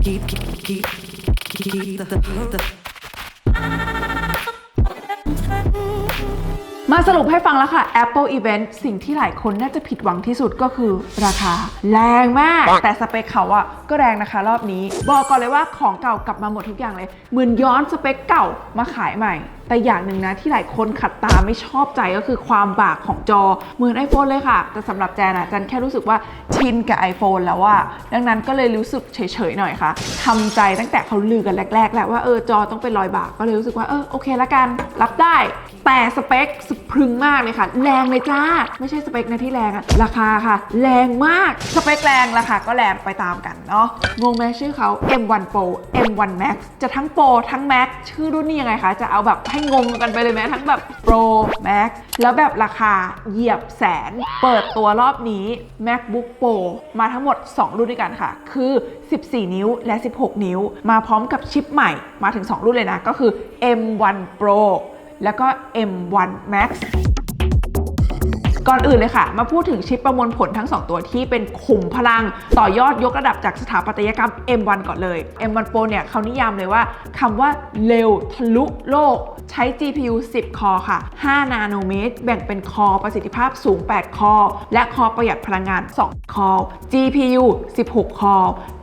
keep, keep, keep, keep the, the, มาสรุปให้ฟังแล้วค่ะ Apple Event สิ่งที่หลายคนน่าจะผิดหวังที่สุดก็คือราคา แรงมาก แต่สเปคเขาอะก็แรงนะคะรอบนี้ บอกก่อนเลยว่าของเก่ากลับมาหมดทุกอย่างเลย เหมือนย้อนสเปคเก่ามาขายใหม่แต่อย่างหนึ่งนะที่หลายคนขัดตาไม่ชอบใจก็คือความบากของจอเหมือน iPhone เลยค่ะ แต่สำหรับแจนอะแจนแค่รู้สึกว่าชินกับ iPhone แล้วว่าดังนั้นก็เลยรู้สึกเฉยๆหน่อยค่ะทำใจตั้งแต่เขาลือกันแรกๆแหละว่าเออจอต้องเป็นรอยบากก็เลยรู้สึกว่าเออโอเคละกันรับได้ แต่สเปคสะพรึงมากเลยค่ะ แรงเลยจ้า ไม่ใช่สเปคนะที่แรงอะราคาค่ะ แรงมาก สเปคแรงราคาก็แรงไปตามกันเนาะงงไหมชื่อเขา M1 Pro M1 Max จะทั้ง Pro ทั้ง Max ชื่อรุ่นนี้ยังไงคะจะเอาแบบให้งงกันไปเลยไหมทั้งแบบ Pro Max แล้วแบบราคาเหยียบแสน เปิดตัวรอบนี้ MacBook Pro มาทั้งหมด 2 รุ่นด้วยกันค่ะ คือ 14 นิ้วและ 16 นิ้ว มาพร้อมกับชิปใหม่มาถึง 2 รุ่นเลยนะ ก็คือ M1 Pro แล้วก็ M1 Max ก่อนอื่นเลยค่ะ มาพูดถึงชิปประมวลผลทั้ง 2 ตัวที่เป็นขุมพลังต่อยอดยกระดับจากสถาปัตยกรรม M1 ก่อนเลย M1 Pro เนี่ยเขานิยามเลยว่าคำว่า เร็วทะลุโลก ใช้ GPU 10 คอค่ะ 5 นาโนเมตร แบ่งเป็นคอประสิทธิภาพสูง 8 คอ และคอประหยัดพลังงาน 2 คอ GPU 16 คอ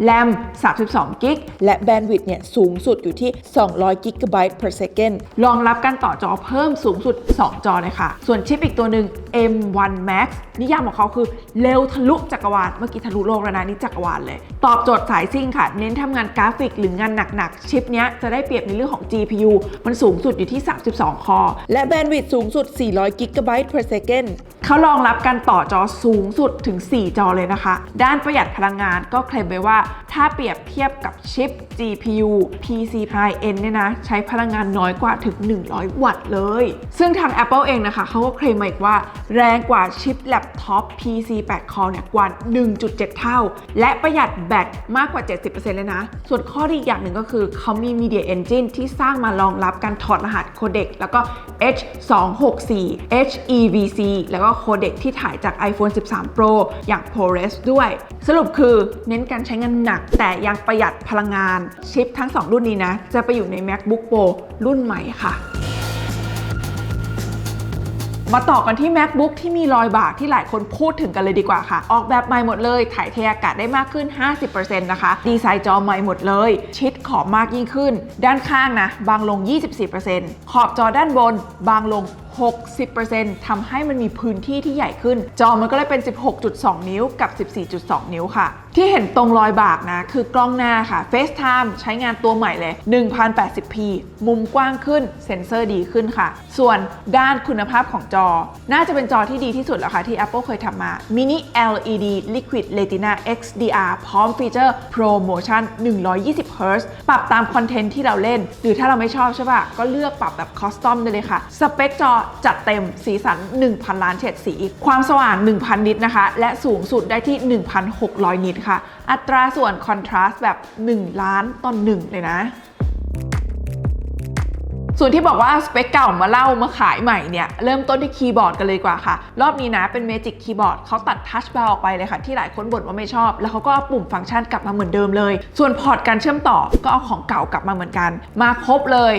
RAM 32 กิก และแบนด์วิดต์เนี่ยสูงสุดอยู่ที่ 200 กิกะไบต์ per second รองรับการต่อจอเพิ่มสูงสุด 2 จอเลยค่ะ ส่วนชิปอีกตัวหนึ่ง M1 Max นิยามของเขาคือเร็วทะลุจักรวาล เมื่อกี้ทะลุโลกแล้วนะนี่จักรวาลเลย ตอบโจทย์สายซิ่งค่ะ เน้นทำงานกราฟิกหรืองานหนักๆ ชิปเนี้ยจะได้เปรียบในเรื่องของ GPU มันสูงสุดอยู่ที่ 32 คอ และแบนด์วิดต์สูงสุด 400กิกะไบต์ per second เขารองรับการต่อจอสูงสุดถึง 4 จอเลยนะคะ ด้านประหยัดพลังงานก็เคลมไว้ว่า ถ้าเปรียบเทียบกับชิป GPU PC High End เนี่ยนะ ใช้พลังงานน้อยกว่าถึง 100 วัตต์เลย ซึ่งทาง Apple เองนะคะเขาก็เคลมมาอีกว่า แรงกว่าชิปแล็ปท็อป PC 8 Core เนี่ยกว่า 1.7 เท่า และประหยัดแบตมากกว่า 70%เลยนะ ส่วนข้อดีอีกอย่างหนึ่งก็คือเขามี Media Engine ที่สร้างมารองรับการถอดรหัสโคเด็กแล้วก็ H264 HEVC แล้วก็โคเด็กที่ถ่ายจาก iPhone 13 Pro อย่าง ProRes ด้วย สรุปคือเน้นการใช้งานหนัก แต่ยังประหยัดพลังงานชิปทั้ง 2 รุ่นนี้นะ จะไปอยู่ใน MacBook Pro รุ่นใหม่ค่ะ มาต่อกันที่ MacBook ที่มีรอยบากที่หลายคนพูดถึงกันเลยดีกว่าค่ะ ออกแบบใหม่หมดเลยถ่ายเทอากาศได้มากขึ้น 50%นะคะ ดีไซน์จอใหม่หมดเลย ชิดขอบมากยิ่งขึ้น ด้านข้างนะ บางลง 24%ขอบจอด้านบน บางลง 60%ทำให้มันมีพื้นที่ที่ใหญ่ขึ้น จอมันก็เลยเป็น 16.2 นิ้วกับ 14.2 นิ้วค่ะ ที่เห็นตรงรอยบากนะ คือกล้องหน้าค่ะ FaceTime ใช้งานตัวใหม่เลย 1080p มุมกว้างขึ้น เซ็นเซอร์ดีขึ้นค่ะ ส่วนด้านคุณภาพของจอ น่าจะเป็นจอที่ดีที่สุดแล้วค่ะ ที่ Apple เคยทำมา Mini LED Liquid Retina XDR พร้อมฟีเจอร์ Pro Motion 120Hz ปรับตามคอนเทนต์ที่เราเล่น หรือถ้าเราไม่ชอบใช่ปะก็เลือกปรับแบบคอสตอมได้เลยค่ะ สเปคจอจัดเต็มสีสัน 1,000 ล้านเฉดสี ความสว่าง 1,000 นิตนะคะ และสูงสุดได้ที่ 1,600 นิตค่ะ อัตราส่วนคอนทราสต์แบบ 1 ล้านต่อ1เลยนะ ส่วนที่บอกว่าสเปคเก่ามาเล่ามาขายใหม่เนี่ย เริ่มต้นที่คีย์บอร์ดกันเลยกว่าค่ะ รอบนี้นะเป็น Magic Keyboard เขาตัดทัชบาร์ออกไปเลยค่ะ ที่หลายคนบ่นว่าไม่ชอบ แล้วเขาก็เอาปุ่มฟังก์ชันกลับมาเหมือนเดิมเลย ส่วนพอร์ตการเชื่อมต่อก็เอาของเก่ากลับมาเหมือนกัน มาครบเลย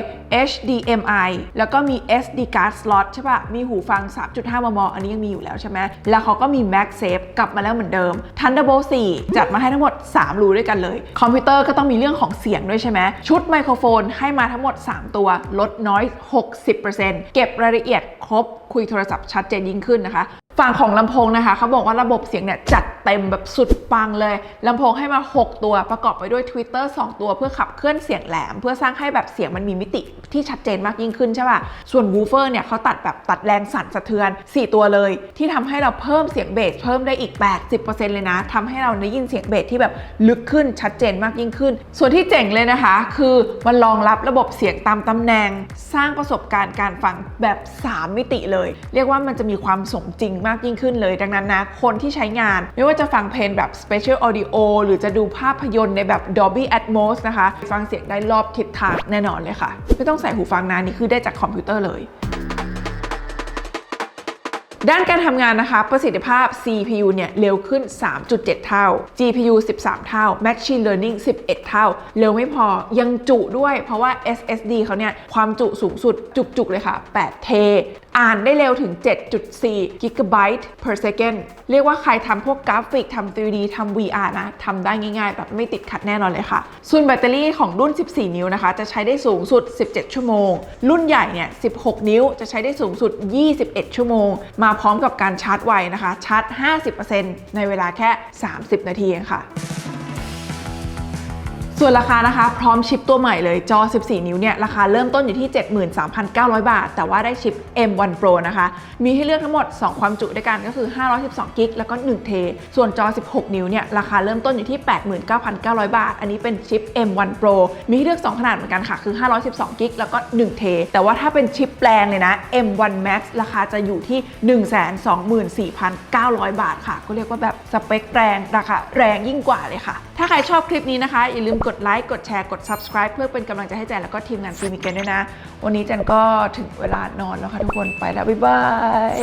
HDMI แล้วก็มี SD card slot ใช่ปะมีหูฟัง 3.5 มม อันนี้ยังมีอยู่แล้วใช่ไหมแล้วเขาก็มี MagSafe กลับมาแล้วเหมือนเดิม Thunderbolt 4 จัดมาให้ทั้งหมด 3 รูด้วยกันเลย คอมพิวเตอร์ก็ต้องมีเรื่องของเสียงด้วยใช่ไหมชุดไมโครโฟนให้มาทั้งหมด 3 ตัวลดน้อย 60%เก็บรายละเอียดครบคุยโทรศัพท์ชัดเจนยิ่งขึ้นนะคะ ฝั่งของลำโพงนะคะเขาบอกว่าระบบเสียงเนี่ยจัดเต็มแบบสุดปังเลยลำโพงให้มา 6 ตัวประกอบไปด้วย Twitter 2 ตัวเพื่อขับเคลื่อนเสียงแหลม เพื่อสร้างให้แบบเสียงมันมีมิติที่ชัดเจนมากยิ่งขึ้นใช่ป่ะส่วนวูเฟอร์เนี่ยเขาตัดแบบตัดแรงสั่นสะเทือน 4 ตัวเลย ที่ทำให้เราเพิ่มเสียงเบสเพิ่มได้อีก 80%เลยนะทำให้เราได้ยินเสียงเบสที่แบบลึกขึ้นชัดเจนมากยิ่งขึ้น ส่วนที่เจ๋งเลยนะคะ คือมันรองรับระบบเสียงตามตำแหน่ง สร้างประสบการณ์การฟังแบบ 3 มิติเลย เรียกว่ามันจะมีความสมจริงมากากยิ่งขึ้นเลย ดังนั้นนะ คนที่ใช้งาน ไม่ว่าจะฟังเพลงแบบ Special Audio หรือจะดูภาพยนตร์ในแบบ Dolby Atmos นะคะ ฟังเสียงได้รอบทิศทางแน่นอนเลยค่ะ ไม่ต้องใส่หูฟังนะนี่คือได้จากคอมพิวเตอร์เลยด้านการทำงานนะคะ ประสิทธิภาพ CPU เนี่ยเร็วขึ้น 3.7 เท่า GPU 13 เท่า Machine Learning 11 เท่า เร็วไม่พอยังจุด้วยเพราะว่า SSD เขาเนี่ยความจุสูงสุดจุกๆเลยค่ะ 8 เทอ่านได้เร็วถึง 7.4 gigabyte per second เรียกว่าใครทำพวกกราฟิกทำ 3D ทำ VR นะทำได้ง่ายๆ แบบไม่ติดขัดแน่นอนเลยค่ะ ส่วนแบตเตอรี่ของรุ่น 14 นิ้วนะคะ จะใช้ได้สูงสุด 17 ชั่วโมง รุ่นใหญ่เนี่ย 16 นิ้วจะใช้ได้สูงสุด 21 ชั่วโมง มาพร้อมกับการชาร์จไวนะคะ ชาร์จ 50%ในเวลาแค่ 30 นาทีเองค่ะ ส่วนราคานะคะ พร้อมชิปตัวใหม่เลยจอ 14 นิ้วเนี่ย ราคาเริ่มต้นอยู่ที่ 73,900 บาท แต่ว่าได้ชิป M1 Pro นะคะ มีให้เลือกทั้งหมด 2 ความจุด้วยกันก็คือ 512กิกแล้วก็1เทส่วนจอ 16 นิ้วเนี่ย ราคาเริ่มต้นอยู่ที่ 89,900 บาท อันนี้เป็นชิป M1 Pro มีให้เลือก 2 ขนาดเหมือนกันค่ะ คือ 512กิกแล้วก็1เทแต่ว่าถ้าเป็นชิปแปลงเลยนะ M1 Max ราคาจะอยู่ที่ 124,900 บาทค่ะ ก็เรียกว่าแบบสเปคแรงราคาแรงยิ่งกว่าเลยค่ะ ถ้าใครชอบคลิปนี้นะคะอย่าลืมกดดไลค์กดแชร์กด subscribe เพื่อเป็นกำลังใจให้แจนแล้วก็ทีมงานฟิมิกันด้วยนะ วันนี้แจนก็ถึงเวลานอนแล้วค่ะทุกคนไปแล้ว บ๊ายบาย